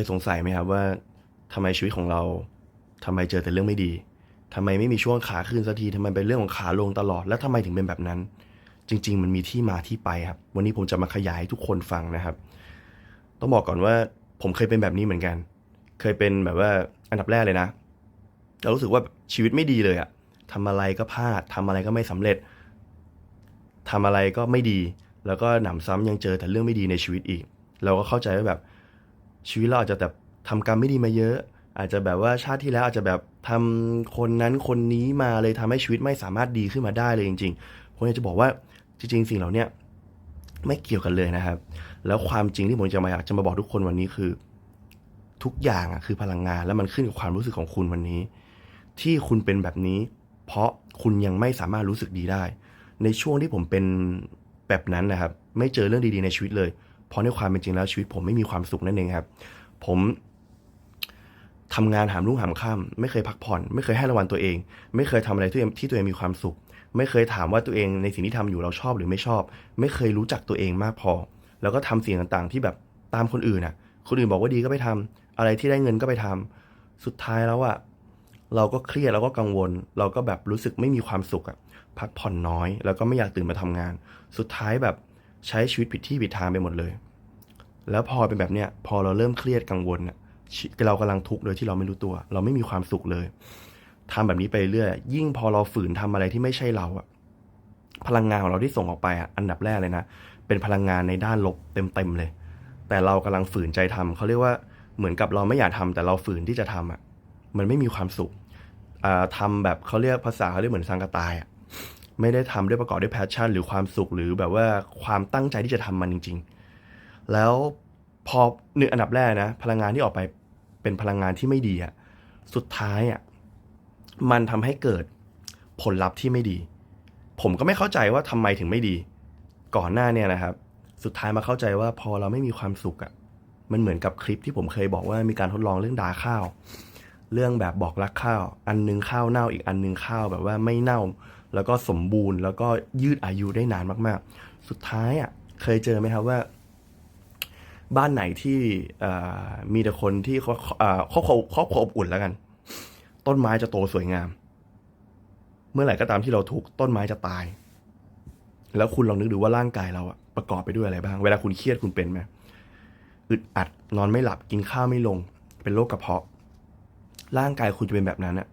ยสงสัยไหมครับว่าทำไมชีวิตของเราทำไมเจอแต่เรื่องไม่ดีทำไมไม่มีช่วงขาขึ้นสักทีทำไมเป็นเรื่องของขาลงตลอด แล้วทำไมถึงเป็นแบบนั้น จริง ๆ มันมีที่มาที่ไปครับ วันนี้ผมจะมาขยายให้ทุกคนฟังนะครับ ต้องบอกก่อนว่าผมเคยเป็นแบบนี้เหมือนกัน เคยเป็นแบบว่าอันดับแรกเลยนะเรารู้สึกว่าชีวิตไม่ดีเลยอะทำอะไรก็พลาดทำอะไรก็ไม่สำเร็จทำอะไรก็ไม่ดี แล้วก็หนำซ้ำยังเจอแต่เรื่องไม่ดีในชีวิตอีก เราก็เข้าใจว่าแบบ ชีวิตเราอาจจะแบบทำกรรมไม่ดีมาเยอะ อาจจะแบบว่าชาติที่แล้วอาจจะแบบทำคนนั้นคนนี้มาเลยทำให้ชีวิตไม่สามารถดีขึ้นมาได้เลยจริงๆผมอยากจะบอกว่าจริง ๆ สิ่งเหล่านี้ไม่เกี่ยวกันเลยนะครับ แล้วความจริงที่ผมจะมาอยากจะมาบอกทุกคนวันนี้คือ ทุกอย่างอะคือพลังงาน แล้วมันขึ้นกับความรู้สึกของคุณวันนี้ ที่คุณเป็นแบบนี้ เพราะคุณยังไม่สามารถรู้สึกดีได้ ในช่วงที่ผมเป็นแบบนั้นนะครับ ไม่เจอเรื่องดีๆในชีวิตเลย เพราะในความเป็นจริงแล้วชีวิตผมไม่มีความสุขนั่นเองครับ ผมทำงานหามรุ่งหามค่ำไม่เคยพักผ่อน ไม่เคยให้รางวัลตัวเอง ไม่เคยทำอะไรที่ที่ตัวเองมีความสุข ไม่เคยถามว่าตัวเองในสิ่งที่ทำอยู่เราชอบหรือไม่ชอบ ไม่เคยรู้จักตัวเองมากพอ แล้วก็ทำสิ่งต่างๆ ที่แบบตามคนอื่นน่ะ คนอื่นบอกว่าดีก็ไปทำอะไรที่ได้เงินก็ไปทำสุดท้ายแล้วอะเราก็เครียดเราก็กังวล เราก็แบบรู้สึกไม่มีความสุขอะพักผ่อนน้อย แล้วก็ไม่อยากตื่นมาทำงาน สุดท้ายแบบ ใช้ชีวิตผิดที่ผิดทางไปหมดเลย แล้วพอเป็นแบบเนี้ยพอเราเริ่มเครียดกังวลเรากำลังทุกข์โดยที่เราไม่รู้ตัว เราไม่มีความสุขเลยทำแบบนี้ไปเรื่อยยิ่งพอเราฝืนทำอะไรที่ไม่ใช่เราอะพลังงานของเราที่ส่งออกไปอะอันดับแรกเลยนะเป็นพลังงานในด้านลบเต็มๆเลย แต่เรากำลังฝืนใจทำเขาเรียกว่าเหมือนกับเราไม่อยากทำแต่เราฝืนที่จะทำอะมันไม่มีความสุขอ่าทำแบบเขาเรียกภาษาเขาเรียกเหมือนสังกตายอะ ไม่ได้ทำด้วยประกอบด้วยแพชชั่น หรือความสุขหรือแบบว่าความตั้งใจที่จะทำมันจริง ๆ แล้วพอหนึ่งอันดับแรกนะ พลังงานที่ออกไปเป็นพลังงานที่ไม่ดีอะสุดท้ายอะมันทำให้เกิดผลลัพธ์ที่ไม่ดี ผมก็ไม่เข้าใจว่าทำไมถึงไม่ดี ก่อนหน้าเนี่ยนะครับ สุดท้ายมาเข้าใจว่าพอเราไม่มีความสุขอะมันเหมือนกับคลิปที่ผมเคยบอกว่ามีการทดลองเรื่องดาข้าว เรื่องแบบบอกรักข้าว อันนึงข้าวเน่าอีกอันนึงข้าวแบบว่าไม่เน่า แล้วก็สมบูรณ์ แล้วก็ยืดอายุได้นานมากๆ สุดท้ายอะเคยเจอไหมครับว่า บ้านไหนที่มีแต่คนที่เขาครอบครัวครอบครัวอบอุ่นแล้วกัน ต้นไม้จะโตสวยงาม เมื่อไหร่ก็ตามที่เราทุกต้นไม้จะตาย แล้วคุณลองนึกดูว่าร่างกายเราอะประกอบไปด้วยอะไรบ้าง เวลาคุณเครียดคุณเป็นไหมอึดอัดนอนไม่หลับกินข้าวไม่ลง เป็นโรคกระเพาะ ร่างกายคุณจะเป็นแบบนั้นอะ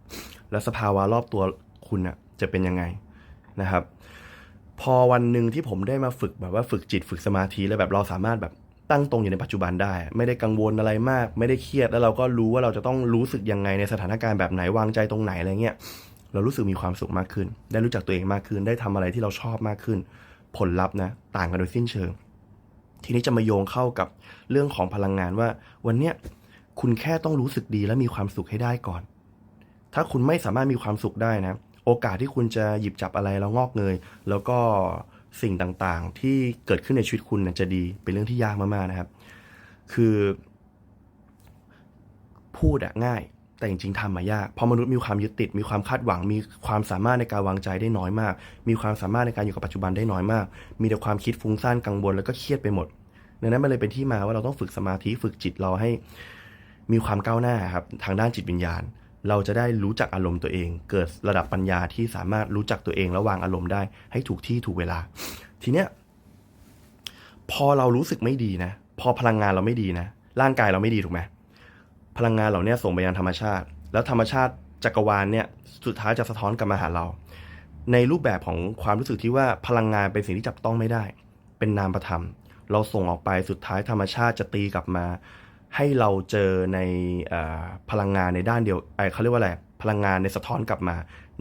แล้วสภาวะรอบตัวคุณอะ จะเป็นยังไงนะครับ พอวันหนึ่งที่ผมได้มาฝึกแบบว่าฝึกจิตฝึกสมาธิแล้วแบบเราสามารถแบบตั้งตรงอยู่ในปัจจุบันได้ ไม่ได้กังวลอะไรมาก ไม่ได้เครียดแล้วเราก็รู้ว่าเราจะต้องรู้สึกยังไงในสถานการณ์แบบไหนวางใจตรงไหนอะไรเงี้ยเรารู้สึกมีความสุขมากขึ้น ได้รู้จักตัวเองมากขึ้น ได้ทำอะไรที่เราชอบมากขึ้น ผลลัพธ์นะ ต่างกันโดยสิ้นเชิง ทีนี้จะมาโยงเข้ากับเรื่องของพลังงานว่า วันเนี้ยคุณแค่ต้องรู้สึกดีและมีความสุขให้ได้ก่อน ถ้าคุณไม่สามารถมีความสุขได้นะ โอกาสที่คุณจะหยิบจับอะไรแล้วงอกเงย แล้วก็สิ่งต่างๆ ที่เกิดขึ้นในชีวิตคุณจะดีเป็นเรื่องที่ยากมากๆนะครับ คือ พูดอะง่าย แต่จริงๆทำมายากเพราะมนุษย์มีความยึดติด มีความคาดหวัง มีความสามารถในการวางใจได้น้อยมาก มีความสามารถในการอยู่กับปัจจุบันได้น้อยมาก มีแต่ความคิดฟุ้งซ่านกังวลแล้วก็เครียดไปหมดดังนั้นมันเลยเป็นที่มาว่าเราต้องฝึกสมาธิฝึกจิตเราให้ มีความก้าวหน้าครับทางด้านจิตวิญญาณ เราจะได้รู้จักอารมณ์ตัวเอง เกิดระดับปัญญาที่สามารถรู้จักตัวเองและวางอารมณ์ได้ให้ถูกที่ถูกเวลา ทีเนี้ยพอเรารู้สึกไม่ดีนะ พอพลังงานเราไม่ดีนะ ร่างกายเราไม่ดีถูกไหมพลังงานเหล่าเนี้ยส่งไปยังธรรมชาติ แล้วธรรมชาติจักรวาลเนี่ยสุดท้ายจะสะท้อนกลับมาหาเรา ในรูปแบบของความรู้สึกที่ว่าพลังงานเป็นสิ่งที่จับต้องไม่ได้ เป็นนามประธรรม เราส่งออกไปสุดท้ายธรรมชาติจะตีกลับมา ให้เราเจอในอพลังงานในด้านเดียวเขาเรียกว่าอะไรพลังงานในสะท้อนกลับมา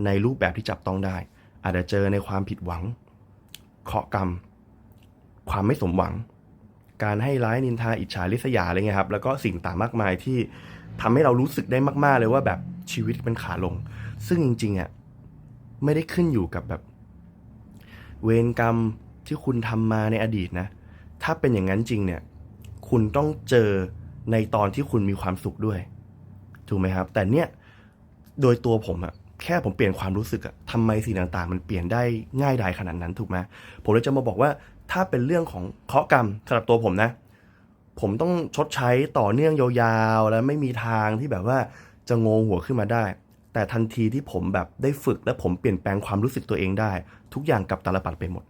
ในรูปแบบที่จับต้องได้ อาจจะเจอในความผิดหวังเคาะกรรม ความไม่สมหวัง การให้ร้ายนินทาอิจฉาริษยาอะไรเงี้ยครับแล้วก็สิ่งต่างมากมายที่ทำให้เรารู้สึกได้มาก ๆ เลยว่าแบบชีวิตเป็นขาลง ซึ่งจริงๆอะไม่ได้ขึ้นอยู่กับแบบ เวรกรรมที่คุณทำมาในอดีตนะ ถ้าเป็นอย่างนั้นจริงเนี่ย คุณต้องเจอ ในตอนที่คุณมีความสุขด้วย ถูกไหมครับ แต่เนี่ยโดยตัวผมอะแค่ผมเปลี่ยนความรู้สึกอะทำไมสิ่งต่างๆ มันเปลี่ยนได้ง่ายดายขนาดนั้นถูกไหมผมเลยจะมาบอกว่าถ้าเป็นเรื่องของเคราะกรรมสำหรับตัวผมนะ ผมต้องชดใช้ต่อเนื่องยาวๆ แล้วไม่มีทางที่แบบว่าจะงงหัวขึ้นมาได้ แต่ทันทีที่ผมแบบได้ฝึกและผมเปลี่ยนแปลงความรู้สึกตัวเองได้ ทุกอย่างกลับตาลปัดไปหมด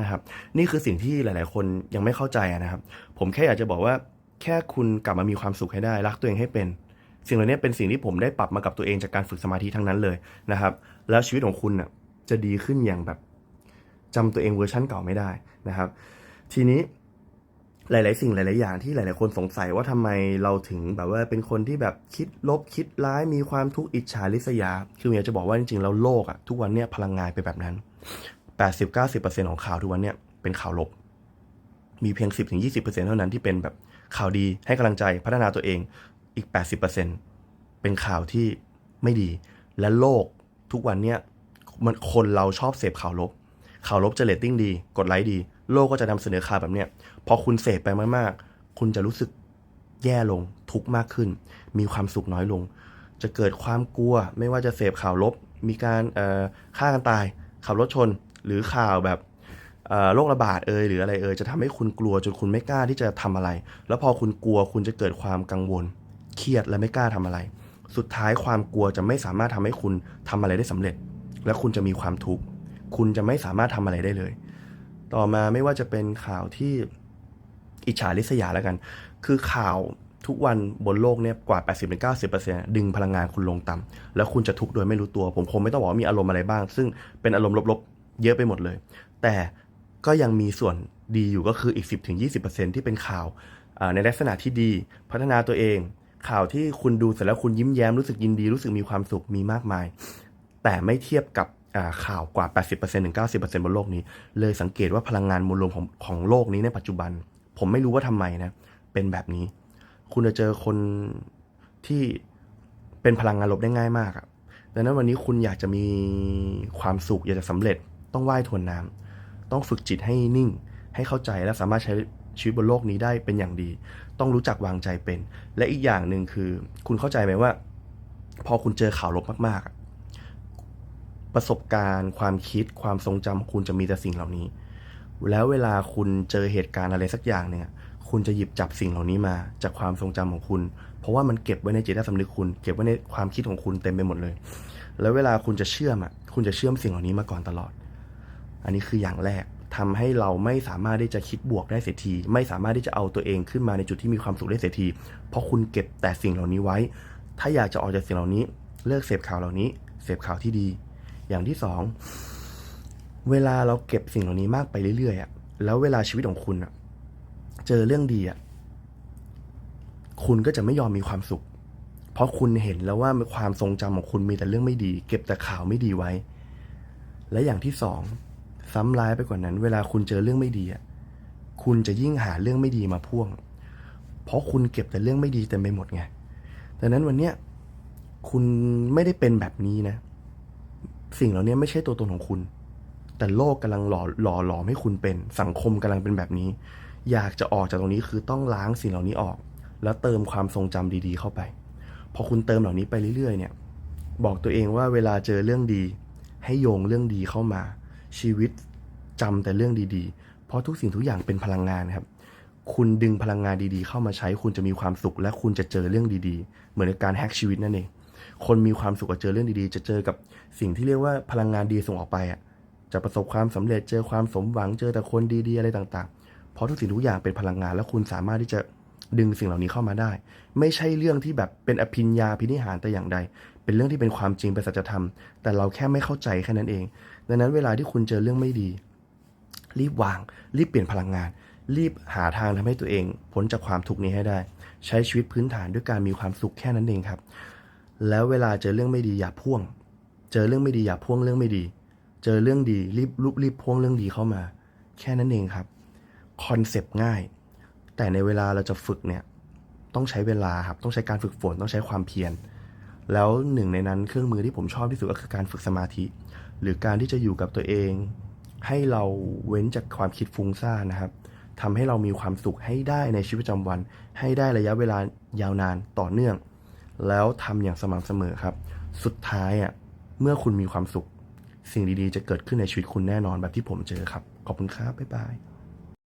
นะครับ นี่คือสิ่งที่หลาย ๆ คนยังไม่เข้าใจนะครับ ผมแค่อยากจะบอกว่า แค่คุณกลับมามีความสุขให้ได้ รักตัวเองให้เป็น สิ่งเหล่านี้เป็นสิ่งที่ผมได้ปรับมากับตัวเองจากการฝึกสมาธิทั้งนั้นเลยนะครับ แล้วชีวิตของคุณน่ะจะดีขึ้นอย่างแบบจำตัวเองเวอร์ชั่นเก่าไม่ได้นะครับ ทีนี้หลาย ๆ สิ่งหลาย ๆ อย่างที่หลาย ๆ คนสงสัยว่าทำไมเราถึงแบบว่าเป็นคนที่แบบคิดลบคิดร้ายมีความทุกข์อิจฉาริษยา คืออยากจะบอกว่าจริง ๆ แล้วโลกอะทุกวันเนี่ยพลังงานเป็นแบบนั้น 80-90%ของข่าวทุกวันเนี่ยเป็นข่าวลบ มีเพียง 10-20%เท่านั้นที่เป็นแบบ ข่าวดีให้กำลังใจพัฒนาตัวเองอีก 80%เป็นข่าวที่ไม่ดี และโลกทุกวันเนี่ยมันคนเราชอบเสพข่าวลบ ข่าวลบจะเรตติ้งดี กดไลค์ดี โลกก็จะนำเสนอข่าวแบบเนี้ยพอคุณเสพไปมากๆ คุณจะรู้สึกแย่ลงทุกมากขึ้น มีความสุขน้อยลง จะเกิดความกลัวไม่ว่าจะเสพข่าวลบ มีการเอ่อฆ่ากันตาย ขับรถชน หรือข่าวแบบ โรคระบาดเอ่ยหรืออะไรเอ่ยจะทำให้คุณกลัวจนคุณไม่กล้าที่จะทำอะไร แล้วพอคุณกลัวคุณจะเกิดความกังวล เครียดและไม่กล้าทำอะไร สุดท้ายความกลัวจะไม่สามารถทำให้คุณทำอะไรได้สำเร็จ และคุณจะมีความทุกข์คุณจะไม่สามารถทำอะไรได้เลย ต่อมาไม่ว่าจะเป็นข่าวที่อิจฉาริษยาแล้วกัน คือข่าวทุกวันบนโลกเนี่ยกว่า 80-90%ดึงพลังงานคุณลงต่ำแล้วคุณจะทุกข์โดยไม่รู้ตัว ผมคงไม่ต้องบอกว่ามีอารมณ์อะไรบ้าง ซึ่งเป็นอารมณ์ลบๆ เยอะไปหมดเลย แต่ ก็ยังมีส่วนดีอยู่ก็คืออีก 10-20%ที่เป็นข่าวอ่าในลักษณะที่ดีพัฒนาตัวเอง ข่าวที่คุณดูเสร็จแล้วคุณยิ้มแย้มรู้สึกยินดีรู้สึกมีความสุขมีมากมาย แต่ไม่เทียบกับข่าวกว่า 80%ถึง90%บนโลกนี้ เลยสังเกตว่าพลังงานมวลรวมของของโลกนี้ในปัจจุบัน ผมไม่รู้ว่าทำไมนะ เป็นแบบนี้ คุณจะเจอคนที่เป็นพลังงานลบได้ง่ายมากอะดังนั้นวันนี้คุณอยากจะมีความสุขอยากจะสำเร็จต้องว่ายทวนน้ำ ต้องฝึกจิตให้นิ่ง ให้เข้าใจและสามารถใช้ชีวิตบนโลกนี้ได้เป็นอย่างดี ต้องรู้จักวางใจเป็น และอีกอย่างหนึ่งคือ คุณเข้าใจไหมว่า พอคุณเจอข่าวลบมากๆ ประสบการณ์ ความคิด ความทรงจำคุณจะมีแต่สิ่งเหล่านี้ แล้วเวลาคุณเจอเหตุการณ์อะไรสักอย่างเนี่ย คุณจะหยิบจับสิ่งเหล่านี้มา จากความทรงจำของคุณ เพราะว่ามันเก็บไว้ในจิตใต้สำนึกคุณ เก็บไว้ในความคิดของคุณเต็มไปหมดเลย แล้วเวลาคุณจะเชื่อมอะ คุณจะเชื่อมสิ่งเหล่านี้มาก่อนตลอด อันนี้คืออย่างแรกทำให้เราไม่สามารถที่จะคิดบวกได้เสียที ไม่สามารถที่จะเอาตัวเองขึ้นมาในจุดที่มีความสุขได้เสียที เพราะคุณเก็บแต่สิ่งเหล่านี้ไว้ ถ้าอยากจะออกจากสิ่งเหล่านี้ เลิกเสพข่าวเหล่านี้ เสพข่าวที่ดี อย่างที่สอง เวลาเราเก็บสิ่งเหล่านี้มากไปเรื่อยๆอะ แล้วเวลาชีวิตของคุณอะ เจอเรื่องดีอะ คุณก็จะไม่ยอมมีความสุข เพราะคุณเห็นแล้วว่าความทรงจำของคุณมีแต่เรื่องไม่ดี เก็บแต่ข่าวไม่ดีไว้ และอย่างที่สอง ซ้ำร้ายไปกว่านั้น เวลาคุณเจอเรื่องไม่ดีอะคุณจะยิ่งหาเรื่องไม่ดีมาพ่วง เพราะคุณเก็บแต่เรื่องไม่ดีเต็มไปหมดไงดังนั้นวันเนี้ยคุณไม่ได้เป็นแบบนี้นะ สิ่งเหล่านี้ไม่ใช่ตัวตนของคุณ แต่โลกกำลังหล่อหล่อหลอมให้คุณเป็น สังคมกำลังเป็นแบบนี้ อยากจะออกจากตรงนี้คือต้องล้างสิ่งเหล่านี้ออก แล้วเติมความทรงจำดีๆเข้าไป พอคุณเติมเหล่านี้ไปเรื่อยๆ เนี่ย บอกตัวเองว่าเวลาเจอเรื่องดี ให้โยงเรื่องดีเข้ามา ชีวิตจำแต่เรื่องดีๆ เพราะทุกสิ่งทุกอย่างเป็นพลังงานครับ คุณดึงพลังงานดีๆ เข้ามาใช้คุณจะมีความสุข และคุณจะเจอเรื่องดีๆ เหมือนกับการแฮกชีวิตนั่นเอง คนมีความสุขกับเจอเรื่องดีๆ จะเจอกับสิ่งที่เรียกว่าพลังงานดีส่งออกไปอะ จะประสบความสำเร็จ เจอความสมหวัง เจอแต่คนดีๆ อะไรต่างๆ เพราะทุกสิ่งทุกอย่างเป็นพลังงาน แล้วคุณสามารถที่จะ ดึงสิ่งเหล่านี้เข้ามาได้ ไม่ใช่เรื่องที่แบบเป็นอภิญญาพินิหารแต่อย่างใด เป็นเรื่องที่เป็นความจริงเป็นสัจธรรม แต่เราแค่ไม่เข้าใจแค่นั้นเอง ดังนั้นเวลาที่คุณเจอเรื่องไม่ดี รีบวาง รีบเปลี่ยนพลังงาน รีบหาทางทำให้ตัวเองพ้นจากความทุกข์นี้ให้ได้ ใช้ชีวิตพื้นฐานด้วยการมีความสุขแค่นั้นเองครับ แล้วเวลาเจอเรื่องไม่ดีอย่าพ่วง เจอเรื่องไม่ดีอย่าพ่วงเรื่องไม่ดี เจอเรื่องดีรีบรีบรีบพ่วงเรื่องดีเข้ามา แค่นั้นเองครับคอนเซปต์ง่าย แต่ในเวลาเราจะฝึกเนี่ยต้องใช้เวลาครับต้องใช้การฝึกฝนต้องใช้ความเพียรแล้วหนึ่งในนั้นเครื่องมือที่ผมชอบที่สุดก็คือการฝึกสมาธิ หรือการที่จะอยู่กับตัวเอง ให้เราเว้นจากความคิดฟุ้งซ่านนะครับทำให้เรามีความสุขให้ได้ในชีวิตประจำวัน ให้ได้ระยะเวลายาวนานต่อเนื่อง แล้วทำอย่างสม่ำเสมอครับ สุดท้ายอะเมื่อคุณมีความสุข สิ่งดีๆ จะเกิดขึ้นในชีวิตคุณแน่นอนแบบที่ผมเจอครับ ขอบคุณครับบ๊ายบาย